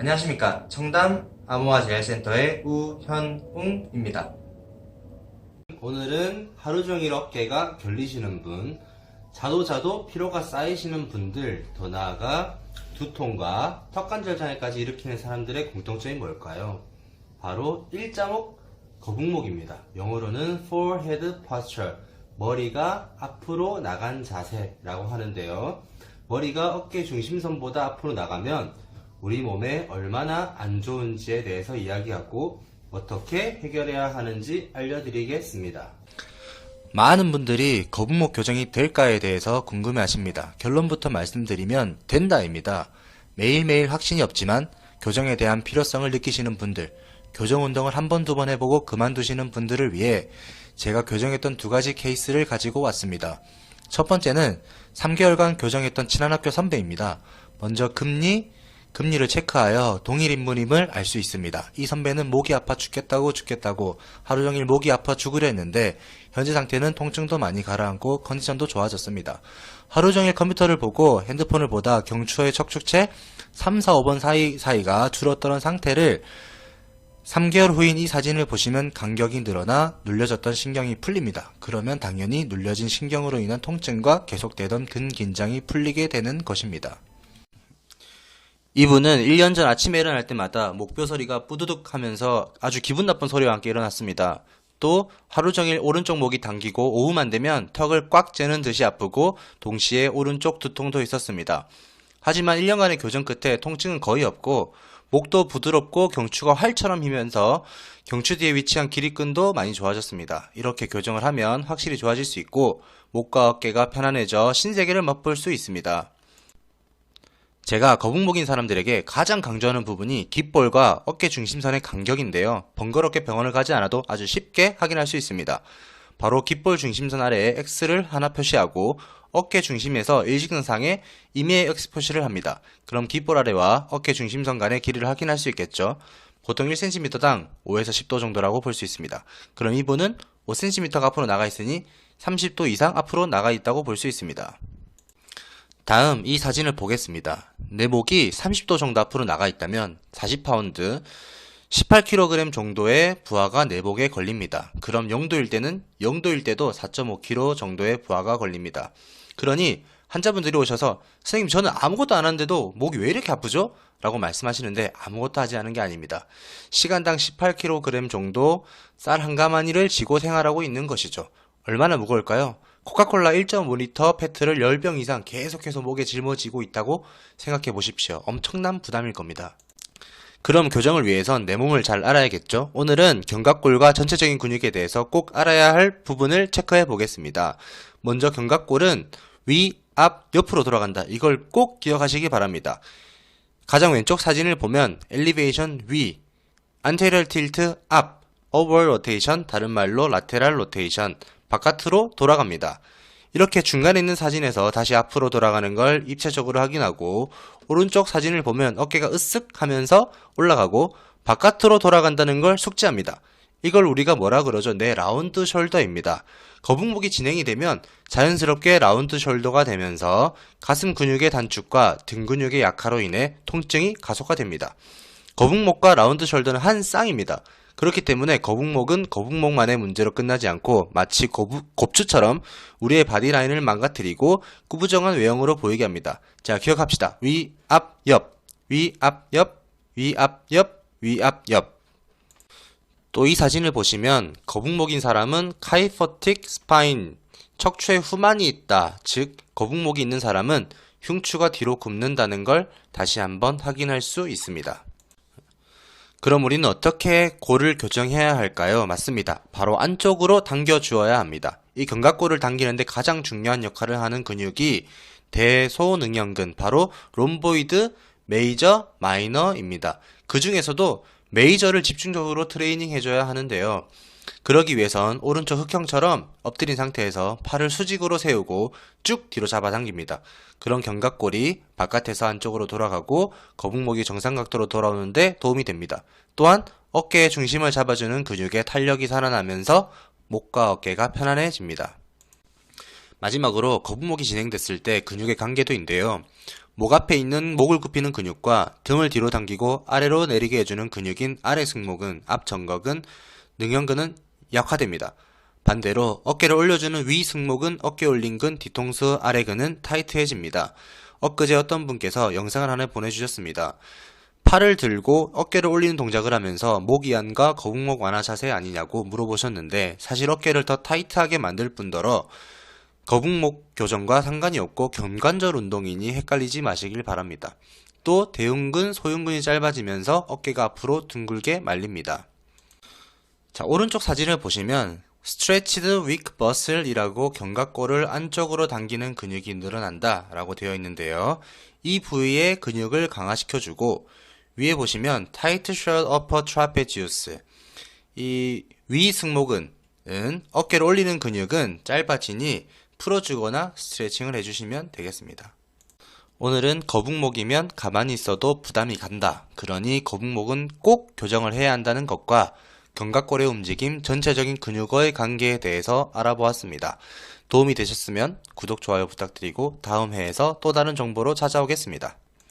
안녕하십니까. 청담 암호화 재활센터의 우현웅입니다. 오늘은 하루 종일 어깨가 결리시는 분, 자도 자도 피로가 쌓이시는 분들, 더 나아가 두통과 턱관절 장애까지 일으키는 사람들의 공통점이 뭘까요? 바로 일자목 거북목입니다. 영어로는 forehead posture, 머리가 앞으로 나간 자세라고 하는데요. 머리가 어깨 중심선보다 앞으로 나가면 우리 몸에 얼마나 안 좋은지에 대해서 이야기하고 어떻게 해결해야 하는지 알려드리겠습니다. 많은 분들이 거북목 교정이 될까에 대해서 궁금해 하십니다. 결론부터 말씀드리면 된다입니다. 매일매일 확신이 없지만 교정에 대한 필요성을 느끼시는 분들, 교정 운동을 한 번, 두 번 해보고 그만두시는 분들을 위해 제가 교정했던 두 가지 케이스를 가지고 왔습니다. 첫 번째는 3개월간 교정했던 친한학교 선배입니다. 먼저 금리, 금리를 체크하여 동일 인물임을 알 수 있습니다. 이 선배는 목이 아파 죽겠다고 죽겠다고 하루 종일 목이 아파 죽으려 했는데 현재 상태는 통증도 많이 가라앉고 컨디션도 좋아졌습니다. 하루 종일 컴퓨터를 보고 핸드폰을 보다 경추의 척추체 3, 4, 5번 사이 사이가 줄었던 상태를 3개월 후인 이 사진을 보시면 간격이 늘어나 눌려졌던 신경이 풀립니다. 그러면 당연히 눌려진 신경으로 인한 통증과 계속되던 근긴장이 풀리게 되는 것입니다. 이분은 1년 전 아침에 일어날 때마다 목뼈 소리가 뿌두둑 하면서 아주 기분 나쁜 소리와 함께 일어났습니다. 또 하루 종일 오른쪽 목이 당기고 오후만 되면 턱을 꽉 째는 듯이 아프고 동시에 오른쪽 두통도 있었습니다. 하지만 1년간의 교정 끝에 통증은 거의 없고 목도 부드럽고 경추가 활처럼 휘면서 경추 뒤에 위치한 기립근도 많이 좋아졌습니다. 이렇게 교정을 하면 확실히 좋아질 수 있고 목과 어깨가 편안해져 신세계를 맛볼 수 있습니다. 제가 거북목인 사람들에게 가장 강조하는 부분이 귓볼과 어깨 중심선의 간격인데요. 번거롭게 병원을 가지 않아도 아주 쉽게 확인할 수 있습니다. 바로 귓볼 중심선 아래에 X를 하나 표시하고 어깨 중심에서 일직선상에 임의의 X 표시를 합니다. 그럼 귓볼 아래와 어깨 중심선 간의 길이를 확인할 수 있겠죠. 보통 1cm당 5에서 10도 정도라고 볼 수 있습니다. 그럼 이분은 5cm가 앞으로 나가 있으니 30도 이상 앞으로 나가 있다고 볼 수 있습니다. 다음 이 사진을 보겠습니다. 내 목이 30도 정도 앞으로 나가 있다면 40파운드, 18kg 정도의 부하가 내 목에 걸립니다. 그럼 0도일 때는 0도일 때도 4.5kg 정도의 부하가 걸립니다. 그러니 환자분들이 오셔서 선생님 저는 아무것도 안 하는데도 목이 왜 이렇게 아프죠? 라고 말씀하시는데 아무것도 하지 않은 게 아닙니다. 시간당 18kg 정도 쌀 한 가마니를 지고 생활하고 있는 것이죠. 얼마나 무거울까요? 코카콜라 1.5리터 페트를 10병 이상 계속해서 목에 짊어지고 있다고 생각해 보십시오. 엄청난 부담일 겁니다. 그럼 교정을 위해선 내 몸을 잘 알아야겠죠? 오늘은 견갑골과 전체적인 근육에 대해서 꼭 알아야 할 부분을 체크해 보겠습니다. 먼저 견갑골은 위, 앞, 옆으로 돌아간다. 이걸 꼭 기억하시기 바랍니다. 가장 왼쪽 사진을 보면 엘리베이션 위, 안테리얼 틸트 앞, 오버월 로테이션, 다른 말로 라테랄 로테이션, 바깥으로 돌아갑니다. 이렇게 중간에 있는 사진에서 다시 앞으로 돌아가는 걸 입체적으로 확인하고 오른쪽 사진을 보면 어깨가 으쓱 하면서 올라가고 바깥으로 돌아간다는 걸 숙지합니다. 이걸 우리가 뭐라 그러죠? 네, 라운드 숄더입니다. 거북목이 진행이 되면 자연스럽게 라운드 숄더가 되면서 가슴 근육의 단축과 등 근육의 약화로 인해 통증이 가속화됩니다. 거북목과 라운드 숄더는 한 쌍입니다. 그렇기 때문에 거북목은 거북목만의 문제로 끝나지 않고 마치 거북, 곱추처럼 우리의 바디라인을 망가뜨리고 구부정한 외형으로 보이게 합니다. 자, 기억합시다. 위, 앞, 옆. 위, 앞, 옆. 위, 앞, 옆. 위, 앞, 옆. 또 이 사진을 보시면 거북목인 사람은 카이퍼틱 스파인, 척추에 후만이 있다. 즉, 거북목이 있는 사람은 흉추가 뒤로 굽는다는 걸 다시 한번 확인할 수 있습니다. 그럼 우리는 어떻게 골을 교정해야 할까요? 맞습니다. 바로 안쪽으로 당겨 주어야 합니다. 이 견갑골을 당기는데 가장 중요한 역할을 하는 근육이 대소능형근, 바로 롬보이드 메이저 마이너입니다. 그 중에서도 메이저를 집중적으로 트레이닝 해줘야 하는데요. 그러기 위해선 오른쪽 흑형처럼 엎드린 상태에서 팔을 수직으로 세우고 쭉 뒤로 잡아당깁니다. 그런 견갑골이 바깥에서 안쪽으로 돌아가고 거북목이 정상각도로 돌아오는데 도움이 됩니다. 또한 어깨의 중심을 잡아주는 근육의 탄력이 살아나면서 목과 어깨가 편안해집니다. 마지막으로 거북목이 진행됐을 때 근육의 관계도인데요. 목 앞에 있는 목을 굽히는 근육과 등을 뒤로 당기고 아래로 내리게 해주는 근육인 아래 승모근, 앞 정각은 능형근은 약화됩니다. 반대로 어깨를 올려주는 위 승모근, 어깨 올린근, 뒤통수 아래근은 타이트해집니다. 엊그제 어떤 분께서 영상을 하나 보내주셨습니다. 팔을 들고 어깨를 올리는 동작을 하면서 목 이완과 거북목 완화 자세 아니냐고 물어보셨는데 사실 어깨를 더 타이트하게 만들 뿐더러 거북목 교정과 상관이 없고 견관절 운동이니 헷갈리지 마시길 바랍니다. 또 대흉근, 소흉근이 짧아지면서 어깨가 앞으로 둥글게 말립니다. 자, 오른쪽 사진을 보시면 stretched weak muscle이라고 견갑골을 안쪽으로 당기는 근육이 늘어난다 라고 되어 있는데요. 이 부위의 근육을 강화시켜주고 위에 보시면 tight shoulder upper trapezius 이 위 승모근 은 어깨를 올리는 근육은 짧아지니 풀어주거나 스트레칭을 해주시면 되겠습니다. 오늘은 거북목이면 가만히 있어도 부담이 간다. 그러니 거북목은 꼭 교정을 해야 한다는 것과 견갑골의 움직임, 전체적인 근육의 관계에 대해서 알아보았습니다. 도움이 되셨으면 구독, 좋아요 부탁드리고 다음 회에서 또 다른 정보로 찾아오겠습니다.